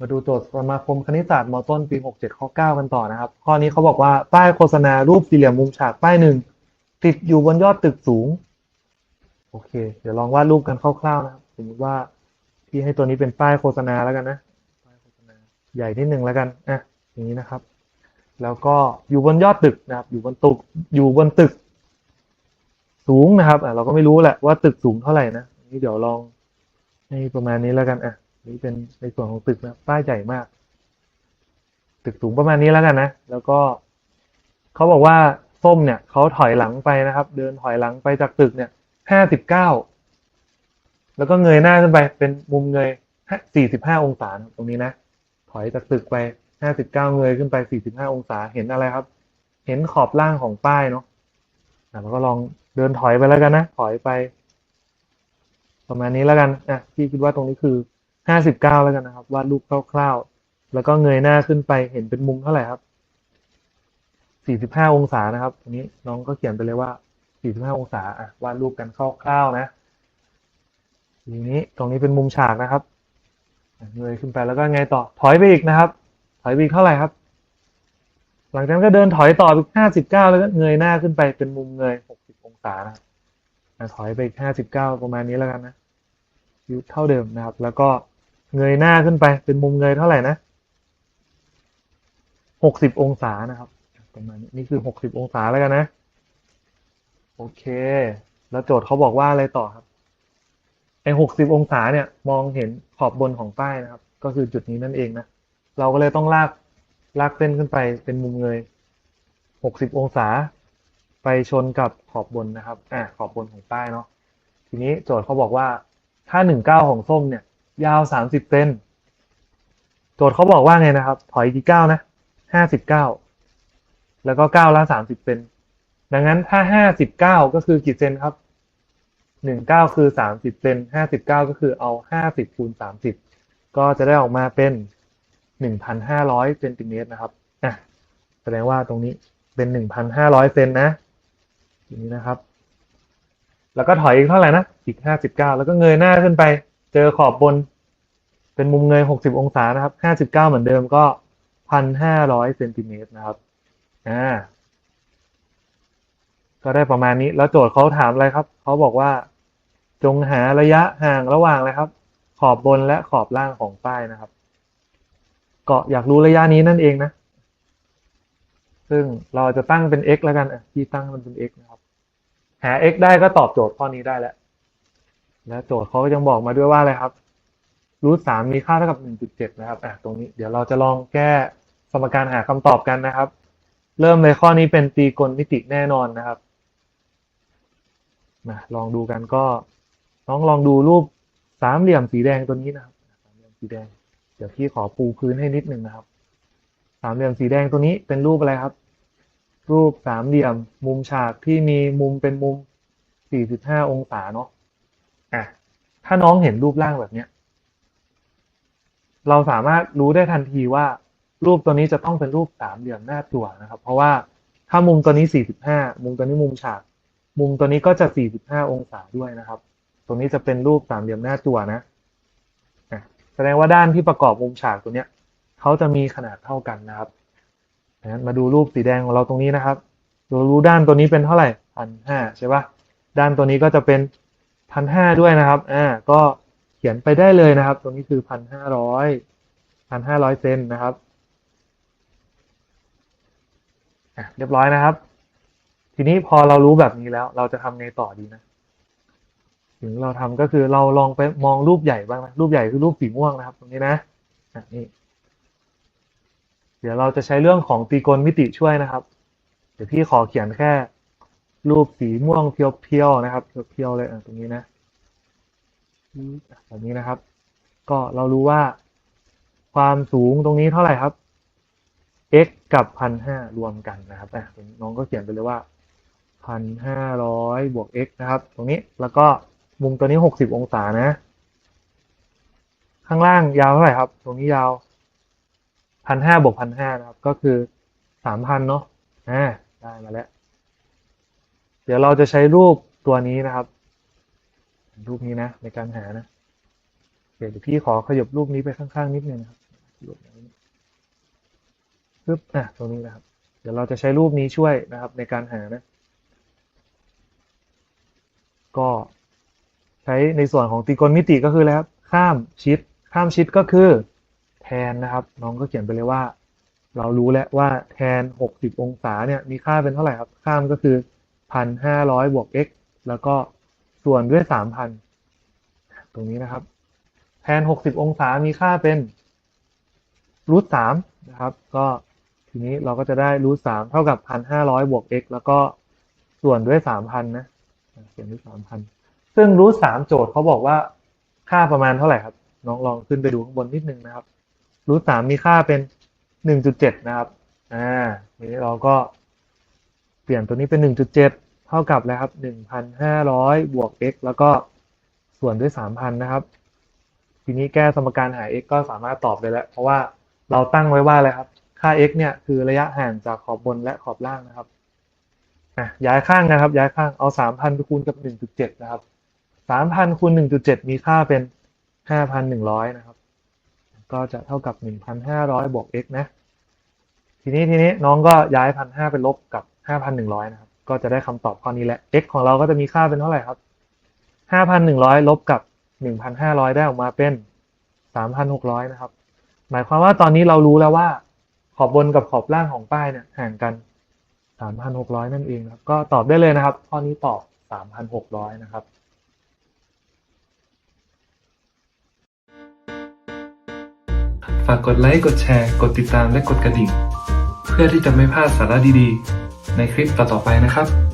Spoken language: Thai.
มาดูโจทย์สมาคมคณิตศาสตร์มต้นปี 67 ข้อ 9 กันต่อนะครับ ข้อนี้เขาบอกว่าป้ายโฆษณารูปสี่เหลี่ยมมุมฉากป้ายหนึ่งติดอยู่บนยอดตึกสูง โอเค เดี๋ยวลองวาดรูปกันคร่าวๆนะครับสมมติว่าพี่ให้ตัวนี้เป็นป้ายโฆษณาแล้วกันนะป้ายโฆษณาใหญ่นิดหนึ่งแล้วกันอะอย่างนี้นะครับ แล้วก็อยู่บนยอดตึกนะครับ อยู่บนตึกอยู่บนตึก สูงนะครับอะเราก็ไม่รู้แหละว่าตึกสูงเท่าไหร่นะนนี้เดี๋ยวลองให้ประมาณนี้แล้วกันอะ นี่เป็นในส่วนของตึกนะป้ายใหญ่มาก ตึกสูงประมาณนี้แล้วกันนะ แล้วก็เขาบอกว่าส้มเนี่ยเขาถอยหลังไปนะครับ เดินถอยหลังไปจากตึกเนี่ยห้าสิบเก้าแล้วก็เงยหน้าขึ้นไปเป็นมุมเงยสี่สิบห้าองศาตรงนี้นะ ถอยจากตึกไปห้าสิบเก้าเงยขึ้นไปสี่สิบห้าองศาเห็นอะไรครับ เห็นขอบล่างของป้ายเนาะอะเราก็ลองเดินถอยไปแล้วกันนะ ถอยไป ประมาณนี้แล้วกันอะพี่คิดว่าตรงนี้คือ ห้าสิบเก้าแล้วกันนะครับวาดรูปคร่าวๆ แล้วก็เงยหน้าขึ้นไปเห็นเป็นมุมเท่าไหร่ครับสี่สิบห้าองศานะครับตรงนี้น้องก็เขียนไปเลยว่าสี่สิบห้าองศาอะวาดรูปกันคร่าวๆนะทีนี้ตรงนี้เป็นมุมฉากนะครับเงยขึ้นไปแล้วก็ไงต่อถอยไปอีกนะครับ ถอยไปอีกเท่าไหร่ครับ หลังจากนั้นก็เดินถอยต่อไปห้าสิบเก้าแล้วก็เงยหน้าขึ้นไปเป็นมุมเงยหกสิบองศานะครับอะถอยไปอีกห้าสิบเก้าประมาณนี้แล้วกันนะอยู่เท่าเดิมนะครับ แล้วก็ เงยหน้าขึ้นไปเป็นมุมเงยเท่าไหร่นะหกสิบองศานะครับประมาณนี้นี่คือหกสิบองศาแล้วกันนะ โอเค แล้วโจทย์เขาบอกว่าอะไรต่อครับไอหกสิบองศาเนี่ย มองเห็นขอบบนของป้ายนะครับ ก็คือจุดนี้นั่นเองนะ เราก็เลยต้องลากลากเส้นขึ้นไปเป็นมุมเงยหกสิบองศา ไปชนกับขอบบนนะครับอ่าขอบบนของป้ายเนาะทีนี้โจทย์เขาบอกว่าถ้าหนึ่งเก้าของส้มเนี่ย ยาวสามสิบเซนโจทย์เขาบอกว่าไงนะครับ ถอยกี่เก้านะห้าสิบเก้าแล้วก็เก้าละสามสิบเซนดังนั้นถ้าห้าสิบเก้าก็คือกี่เซนครับหนึ่งเก้าคือสามสิบเซนห้าสิบเก้าก็คือเอาห้าสิบคูณสามสิบก็จะได้ออกมาเป็นหนึ่งพันห้าร้อยเซนติเมตรนะครับอะแสดงว่าตรงนี้เป็นหนึ่งพันห้าร้อยเซนนะอย่างนี้นะครับ แล้วก็ถอยอีกเท่าไหร่นะอีกห้าสิบเก้าแล้วก็เงยหน้าขึ้นไป เจอขอบบน เป็นมุมเงยหกสิบองศานะครับห้าสิบเหมือนเดิมก็พันห้าร้อยเซนติเมตรนะครับ อ่า ก็ได้ประมาณนี้ แล้วโจทย์เขาถามอะไรครับ เขาบอกว่า จงหาระยะห่างระหว่างอะไรครับ ขอบบนและขอบล่างของป้ายนะครับ ก็อยากรู้ระยะนี้นั่นเองนะ ซึ่งเราจะตั้งเป็น x แล้วกันที่ตั้งมันเป็น x นะครับ หา x ได้ก็ตอบโจทย์ข้อนี้ได้แล้ว และโจทย์เขาก็ยังบอกมาด้วยว่าอะไรครับรูทสามมีค่าเท่ากับหนึ่งจุดเจ็ดนะครับอะตรงนี้เดี๋ยวเราจะลองแก้สมการหาคำตอบกันนะครับ เริ่มเลยข้อนี้เป็นตรีโกณมิติแน่นอนนะครับมาลองดูกันก็น้องลองดูรูปสามเหลี่ยมสีแดงตัวนี้นะครับสามเหลี่ยมสีแดง เดี๋ยวพี่ขอปูพื้นให้นิดนึงนะครับ สามเหลี่ยมสีแดงตัวนี้เป็นรูปอะไรครับ รูปสามเหลี่ยมมุมฉากที่มีมุมเป็นมุม 45 องศาเนาะ อะถ้าน้องเห็นรูปร่างแบบเนี้ย เราสามารถรู้ได้ทันทีว่า รูปตัวนี้จะต้องเป็นรูปสามเหลี่ยมหน้าจั่วนะครับ เพราะว่าถ้ามุมตัวนี้45มุมตัวนี้มุมฉาก มุมตัวนี้ก็จะ45องศาด้วยนะครับ ตรงนี้จะเป็นรูปสามเหลี่ยมหน้าจั่วนะแสดงว่าด้านที่ประกอบมุมฉากตัวเนี้ยเขาจะมีขนาดเท่ากันนะครับงั้นมาดูรูปสีแดงของเราตรงนี้นะครับเรารู้ด้านตัวนี้เป็นเท่าไหร่พันห้าใช่ปะด้านตัวนี้ก็จะเป็น พันห้าด้วยนะครับ อ่า ก็เขียนไปได้เลยนะครับ ตรงนี้คือพันห้าร้อยพันห้าร้อยเซนนะครับเรียบร้อยนะครับ ทีนี้พอเรารู้แบบนี้แล้ว เราจะทำไงต่อดีนะถึงเราทำก็คือเราลองไปมองรูปใหญ่บ้างนะรูปใหญ่คือรูปสีม่วงนะครับ ตรงนี้นะอะนี่เดี๋ยวเราจะใช้เรื่องของตรีโกณมิติช่วยนะครับ เดี๋ยวพี่ขอเขียนแค่ รูปสีม่วงเพียวๆนะครับเพียวๆเลยตรงนี้นะแบบนี้นะครับ ก็เรารู้ว่า ความสูงตรงนี้เท่าไหร่ครับ x กับพันห้ารวมกันนะครับน้องก็เขียนไปเลยว่าพันห้าร้อยบวก x นะครับ ตรงนี้แล้วก็มุมตัวนี้หกสิบองศานะ ข้างล่างยาวเท่าไหร่ครับ ตรงนี้ยาวพันห้าบวกพันห้านะครับ ก็คือสามพันเนาะอ่าได้มาแล้ว เดี๋ยวเราจะใช้รูปตัวนี้นะครับ รูปนี้นะ ในการหานะเดี๋ยวพี่ขอขยบรูปนี้ไปข้างๆนิดนึงนะครับหลุดแล้วเนี่ยปึ๊บอะตรงนี้นะครับ เดี๋ยวเราจะใช้รูปนี้ช่วยนะครับ ในการหานะ ก็ใช้ในส่วนของตรีโกณมิติก็คือแล้วข้ามชิด ข้ามชิดก็คือแทนนะครับ น้องก็เขียนไปเลยว่า เรารู้แล้วว่าแทน 60 องศาเนี่ยมีค่าเป็นเท่าไหร่ครับ ข้ามก็คือ 1,500บวก x แล้วก็ส่วนด้วย3,000ตรงนี้นะครับ แทน60องศามีค่าเป็นรูท3นะครับ ก็ทีนี้เราก็จะได้รูท3เท่ากับ1,500บวก x แล้วก็ส่วนด้วย3,000นนะเขียนด้วย3,000ซึ่งรูท3โจทย์เขาบอกว่าค่าประมาณเท่าไหร่ครับ น้องลองขึ้นไปดูข้างบนนิดนึงนะครับรูท3มีค่าเป็น1.7นะครับ อ่าทีนี้เราก็ เปลี่ยนตัวนี้เป็น 1.7 เท่ากับแล้วครับ 1,500 บวก x แล้วก็ส่วนด้วย 3,000 นะครับ ทีนี้แก้สมการหา x ก็สามารถตอบได้แล้ว เพราะว่าเราตั้งไว้ว่าอะไรครับ ค่า x เนี่ยคือระยะห่างจากขอบบนและขอบล่างนะครับอะย้ายข้างนะครับ ย้ายข้างเอา 3,000 ไปคูณกับ 1.7 นะครับ 3,000 คูณ 1.7 มีค่าเป็น 5,100 นะครับ ก็จะเท่ากับ 1,500 บวก x นะ ทีนี้ทีนี้น้องก็ย้าย 1,500 ไปลบกับ 5,100นหนึ่งร้อยนะครับ ก็จะได้คำตอบข้อนี้แหละ x ของเราก็จะมีค่าเป็นเท่าไหร่ครับ5,100ลบกับ1,500ได้ออกมาเป็น3,600นหกร้อยนะครับ หมายความว่าตอนนี้เรารู้แล้วว่า ขอบบนกับขอบล่างของป้ายเนี่ยห่างกัน3,600นั่นเองครับ ก็ตอบได้เลยนะครับ ข้อนี้ตอบ3,600นะครับฝากกดไลค์ กดแชร์ กดติดตามและกดกระดิ่ง เพื่อที่จะไม่พลาดสาระดีๆ ในคลิปต่อๆไปนะครับ